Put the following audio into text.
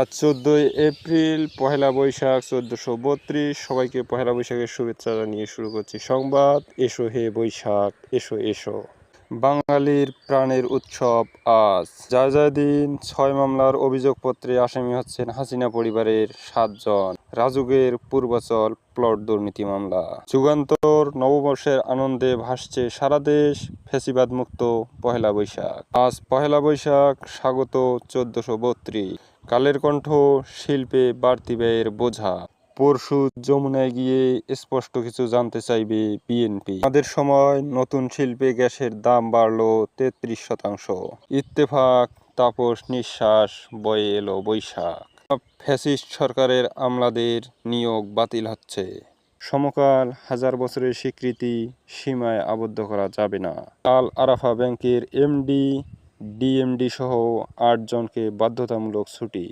আজ চোদ্দোই এপ্রিল, পহেলা বৈশাখ চোদ্দশো বত্রিশ। সবাইকে পহেলা বৈশাখের শুভেচ্ছা জানিয়ে শুরু করছি সংবাদ। এসো হে বৈশাখ, এসো এসো। বাঙালির প্রাণের উৎসব আজ। যায় যায় দিন ছয় মামলার অভিযোগপত্রে আসামি হচ্ছেন হাসিনা পরিবারের সাতজন। রাজুকের পূর্বাচল প্লট দুর্নীতি মামলা। যুগান্তর নববর্ষের আনন্দে ভাসছে সারা দেশ ফেসিবাদ মুক্ত পহেলা বৈশাখ। আজ পহেলা বৈশাখ, স্বাগত চোদ্দশো বত্রিশ। কালের কণ্ঠ শিল্পে বাড়তি ব্যয়ের বোঝা। পরশু যমুনায় গিয়ে স্পষ্ট কিছু জানতে চাইবে বিএনপি। আমাদের সময় নতুন শিল্পে গ্যাসের দাম বাড়লো তেত্রিশ শতাংশ। ইত্তেফাক, তাপস নিঃশ্বাস, বয়ে এলো বৈশাখ। ফ্যাসিস্ট সরকারের আমলাদের নিয়োগ বাতিল হচ্ছে। সমকাল হাজার বছরের স্বীকৃতি সীমায় আবদ্ধ করা যাবে না। আল আরাফা ব্যাংকের এমডি ডিএমডি সহ আটজনকে বাধ্যতামূলক ছুটি।